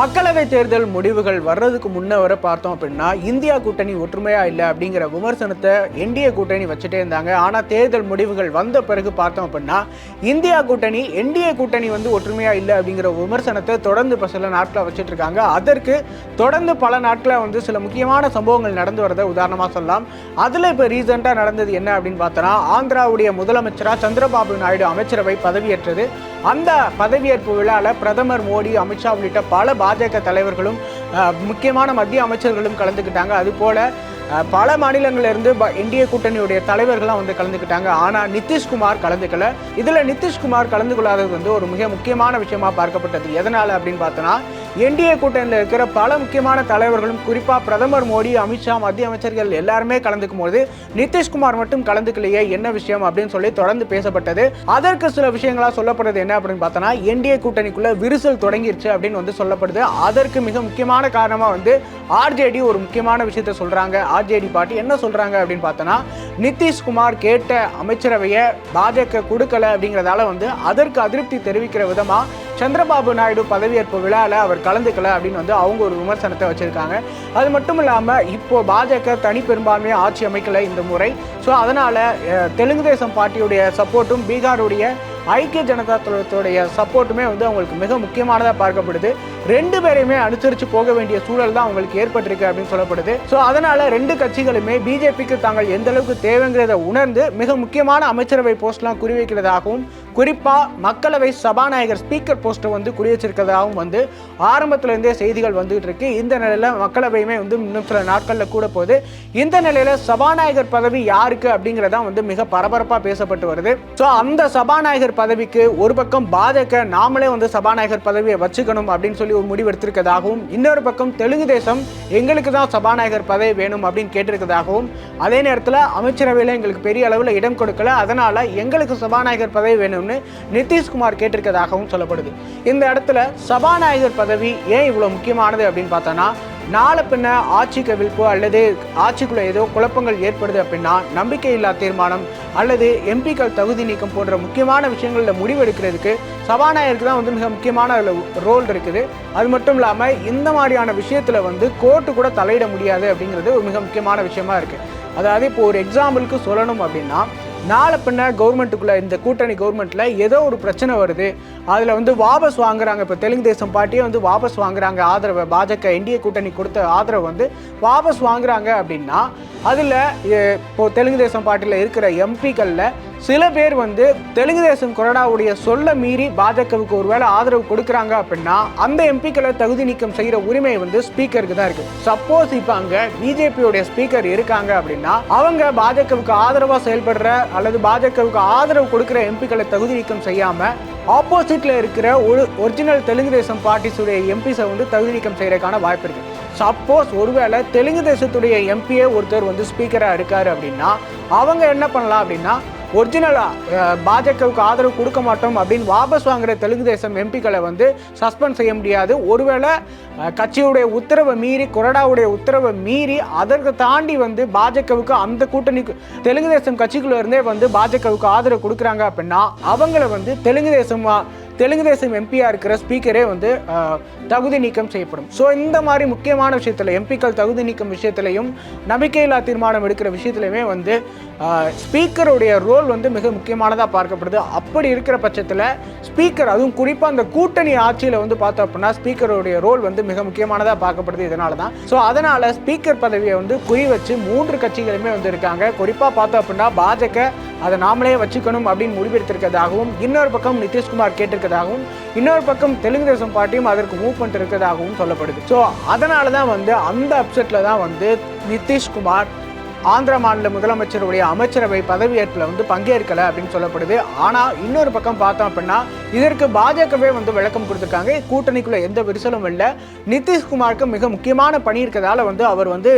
மக்களவை தேர்தல் முடிவுகள் வர்றதுக்கு முன்ன வர பார்த்தோம் அப்படின்னா இந்தியா கூட்டணி ஒற்றுமையா இல்லை அப்படிங்கிற விமர்சனத்தை என்டிஏ கூட்டணி வச்சுட்டே இருந்தாங்க. ஆனால் தேர்தல் முடிவுகள் வந்த பிறகு பார்த்தோம் அப்படின்னா இந்தியா கூட்டணி என்டிஏ கூட்டணி வந்து ஒற்றுமையா இல்லை அப்படிங்கிற விமர்சனத்தை தொடர்ந்து இப்போ சில நாட்களாக வச்சுட்டு இருக்காங்க. அதற்கு தொடர்ந்து பல நாட்களாக வந்து சில முக்கியமான சம்பவங்கள் நடந்து வரதை உதாரணமாக சொல்லலாம். அதில் இப்போ ரீசெண்டாக நடந்தது என்ன அப்படின்னு பார்த்தோன்னா ஆந்திராவுடைய முதலமைச்சராக சந்திரபாபு நாயுடு அமைச்சரவை பதவியேற்றது. அந்த பதவியேற்பு விழாவில் பிரதமர் மோடி அமித்ஷா உள்ளிட்ட பல பாஜக தலைவர்களும் முக்கியமான மத்திய அமைச்சர்களும் கலந்துக்கிட்டாங்க. அதுபோல் பல மாநிலங்களிலிருந்து ப இந்திய கூட்டணியுடைய தலைவர்கள்லாம் வந்து கலந்துக்கிட்டாங்க. ஆனால் நிதிஷ்குமார் கலந்துக்கல. இதில் நிதிஷ்குமார் கலந்து கொள்ளாதது வந்து ஒரு மிக முக்கியமான விஷயமா பார்க்கப்பட்டது. எதனால் அப்படின்னு பார்த்தோன்னா என்டிஏ கூட்டணியில் இருக்கிற பல முக்கியமான தலைவர்களும் குறிப்பாக பிரதமர் மோடி அமித்ஷா மத்திய அமைச்சர்கள் எல்லாருமே கலந்துக்கும் போது நிதிஷ்குமார் மட்டும் கலந்துக்கலையே என்ன விஷயம் அப்படின்னு சொல்லி தொடர்ந்து பேசப்பட்டது. அதற்கு சில விஷயங்களா சொல்லப்படுறது என்ன அப்படின்னு பார்த்தோன்னா என்டிஏ கூட்டணிக்குள்ள விரிசல் தொடங்கிருச்சு அப்படின்னு வந்து சொல்லப்படுது. அதற்கு மிக முக்கியமான காரணமாக வந்து ஆர்ஜேடி ஒரு முக்கியமான விஷயத்த சொல்கிறாங்க ஆர்ஜேடி பார்ட்டி என்ன சொல்கிறாங்க அப்படின்னு பார்த்தோன்னா நிதிஷ்குமார் கேட்ட அமைச்சரவையை பாஜக கொடுக்கல அப்படிங்கிறதால வந்து அதற்கு அதிருப்தி தெரிவிக்கிற விதமாக சந்திரபாபு நாயுடு பதவியேற்பு விழாவில் அவர் கலந்துக்கல அப்படின்னு வந்து அவங்க ஒரு விமர்சனத்தை வச்சுருக்காங்க. அது மட்டும் இல்லாமல் இப்போது பாஜக தனி பெரும்பான்மையை ஆட்சி அமைக்கலை இந்த முறை. ஸோ அதனால் தெலுங்கு தேசம் பார்ட்டியுடைய சப்போர்ட்டும் பீகாருடைய ஐக்கிய ஜனதா தளத்துடைய சப்போர்ட்டுமே வந்து அவங்களுக்கு மிக முக்கியமானதாக பார்க்கப்படுது. ரெண்டு பேரையுமே அனுசரித்து போக வேண்டிய சூழல் தான் அவங்களுக்கு ஏற்பட்டிருக்கு அப்படின்னு சொல்லப்படுது. ஸோ அதனால் ரெண்டு கட்சிகளுமே பிஜேபிக்கு தாங்கள் எந்த அளவுக்கு தேவைங்கிறத உணர்ந்து மிக முக்கியமான அமைச்சரவை போஸ்ட்லாம் குறி வைக்கிறதாகவும் குறிப்பாக மக்களவை சபாநாயகர் ஸ்பீக்கர் போஸ்ட்டை வந்து குறிவச்சிருக்கிறதாகவும் வந்து ஆரம்பத்துலேருந்தே செய்திகள் வந்துகிட்டு இருக்கு. இந்த நிலையில் மக்களவையுமே வந்து இன்னும் சில நாட்களில் கூட போகுது. இந்த நிலையில் சபாநாயகர் பதவி யாருக்கு அப்படிங்கிறதான் வந்து மிக பரபரப்பாக பேசப்பட்டு வருது. ஸோ அந்த சபாநாயகர் பதவிக்கு ஒரு பக்கம் பாஜக நாமளே வந்து சபாநாயகர் பதவியை வச்சுக்கணும் அப்படின்னு சொல்லி ஒரு முடிவு எடுத்திருக்கதாகவும் இன்னொரு பக்கம் தெலுங்கு தேசம் எங்களுக்கு தான் சபாநாயகர் பதவி வேணும் அப்படின்னு கேட்டிருக்கதாகவும் அதே நேரத்தில் அமைச்சரவையில் எங்களுக்கு பெரிய அளவில் இடம் கொடுக்கல. அதனால் எங்களுக்கு சபாநாயகர் பதவி வேணும்னு நிதிஷ்குமார் கேட்டிருக்கதாகவும் சொல்லப்படுது. இந்த இடத்துல சபாநாயகர் பதவி ஏன் இவ்வளோ முக்கியமானது அப்படின்னு பார்த்தோன்னா நாளை பின்ன ஆட்சி கவிழ்ப்பு அல்லது ஆட்சிக்குள்ளே ஏதோ குழப்பங்கள் ஏற்படுது அப்படின்னா நம்பிக்கையில்லா தீர்மானம் அல்லது எம்பிக்கள் தகுதி நீக்கம் போன்ற முக்கியமான விஷயங்களில் முடிவெடுக்கிறதுக்கு சபாநாயகருக்கு தான் வந்து மிக முக்கியமான அதில் ரோல் இருக்குது. அது மட்டும் இல்லாமல் இந்த மாதிரியான விஷயத்தில் வந்து கோர்ட்டு கூட தலையிட முடியாது அப்படிங்கிறது ஒரு மிக முக்கியமான விஷயமா இருக்குது அதாவது இப்போ ஒரு எக்ஸாம்பிளுக்கு சொல்லணும் அப்படின்னா நாளை பின்ன கவர்மெண்ட்டுக்குள்ள இந்த கூட்டணி கவர்மெண்ட்ல ஏதோ ஒரு பிரச்சனை வருது. அதில் வந்து வாபஸ் வாங்குறாங்க. இப்போ தெலுங்கு தேசம் பார்ட்டியே வந்து வாபஸ் வாங்குறாங்க. ஆதரவை பாஜக என்டிஏ கூட்டணி கொடுத்த ஆதரவை வந்து வாபஸ் வாங்குறாங்க அப்படின்னா அதில் இப்போ தெலுங்கு தேசம் பார்ட்டியில் இருக்கிற எம்பிக்களில் சில பேர் வந்து தெலுங்கு தேசம் கொறடாவுடைய சொல்ல மீறி பாஜகவுக்கு ஒருவேளை ஆதரவு கொடுக்குறாங்க அப்படின்னா அந்த எம்பிக்களை தகுதி நீக்கம் செய்கிற உரிமை வந்து ஸ்பீக்கருக்கு தான் இருக்கு. சப்போஸ் இப்போ அங்கே பிஜேபியோடைய ஸ்பீக்கர் இருக்காங்க அப்படின்னா அவங்க பாஜகவுக்கு ஆதரவாக செயல்படுற அல்லது பாஜகவுக்கு ஆதரவு கொடுக்குற எம்பிக்களை தகுதி நீக்கம் செய்யாமல் ஆப்போசிட்டில் இருக்கிற ஒரு ஒரிஜினல் தெலுங்கு தேசம் பார்ட்டிஸுடைய எம்பிஸை வந்து தகுதி நீக்கம் செய்கிறதுக்கான வாய்ப்பு இருக்கு. சப்போஸ் ஒருவேளை தெலுங்கு தேசத்துடைய எம்பியே ஒருத்தர் வந்து ஸ்பீக்கராக இருக்காரு அப்படின்னா அவங்க என்ன பண்ணலாம் அப்படின்னா ஒரிஜினலாக பாஜகவுக்கு ஆதரவு கொடுக்க மாட்டோம் அப்படின்னு வாபஸ் வாங்குற தெலுங்கு தேசம் எம்பிக்களை வந்து சஸ்பெண்ட் செய்ய முடியாது. ஒருவேளை கட்சியுடைய உத்தரவை மீறி கொரடாவுடைய உத்தரவை மீறி அதற்கு தாண்டி வந்து பாஜகவுக்கு அந்த கூட்டணிக்கு தெலுங்கு தேசம் கட்சிக்குள்ள இருந்தே வந்து பாஜகவுக்கு ஆதரவு கொடுக்குறாங்க அப்படின்னா அவங்கள வந்து தெலுங்கு தேசம் தெலுங்கு தேசம் எம்பியாக இருக்கிற ஸ்பீக்கரே வந்து தகுதி நீக்கம் செய்யப்படும். ஸோ இந்த மாதிரி முக்கியமான விஷயத்தில் எம்பிக்கள் தகுதி நீக்கம் விஷயத்திலையும் நம்பிக்கையில்லா தீர்மானம் எடுக்கிற விஷயத்திலையுமே வந்து ஸ்பீக்கருடைய ரோல் வந்து மிக முக்கியமானதாக பார்க்கப்படுது. அப்படி இருக்கிற பட்சத்தில் ஸ்பீக்கர் அதுவும் குறிப்பாக அந்த கூட்டணி ஆட்சியில் வந்து பார்த்தோம் அப்படின்னா ஸ்பீக்கருடைய ரோல் வந்து மிக முக்கியமானதாக பார்க்கப்படுது இதனால தான் ஸோ அதனால் ஸ்பீக்கர் பதவியை வந்து குறி வச்சு மூன்று கட்சிகளுமே வந்து இருக்காங்க. குறிப்பாக பார்த்தோம் அப்படின்னா பாஜக அதை நாமளே வச்சுக்கணும் அப்படின்னு முடிவெடுத்திருக்கிறதாகவும் இன்னொரு பக்கம் நிதிஷ்குமார் கேட்டிருக்கிறதாகவும் இன்னொரு பக்கம் தெலுங்கு தேசம் பார்ட்டியும் அதற்கு மூவ் பண்ணிட்டு இருக்கிறதாகவும் சொல்லப்படுது. ஸோ அதனால தான் வந்து அந்த அப்செட்டில் தான் வந்து நிதிஷ்குமார் ஆந்திர மாநில முதலமைச்சருடைய அமைச்சரவை பதவியேற்பில் வந்து பங்கேற்கலை அப்படின்னு சொல்லப்படுது. ஆனால் இன்னொரு பக்கம் பார்த்தோம் அப்படின்னா இதற்கு பாஜகவே வந்து விளக்கம் கொடுத்துருக்காங்க. கூட்டணிக்குள்ள எந்த விரிசலும் இல்லை. நிதிஷ்குமாருக்கு மிக முக்கியமான பணி இருக்கிறதால வந்து அவர் வந்து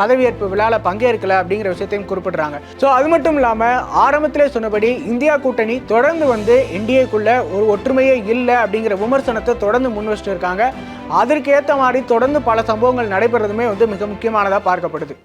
பதவியேற்பு விழாவில் பங்கேற்கல அப்படிங்கிற விஷயத்தையும் குறிப்பிடுறாங்க. ஸோ அது மட்டும் இல்லாமல் ஆரம்பத்திலே சொன்னபடி இந்தியா கூட்டணி தொடர்ந்து வந்து என்டிஏக்குள்ள ஒரு ஒற்றுமையே இல்லை அப்படிங்கிற விமர்சனத்தை தொடர்ந்து முன் வச்சுட்டு இருக்காங்க. அதற்கு ஏற்ற மாதிரி தொடர்ந்து பல சம்பவங்கள் நடைபெறதுமே வந்து மிக முக்கியமானதாக பார்க்கப்படுது.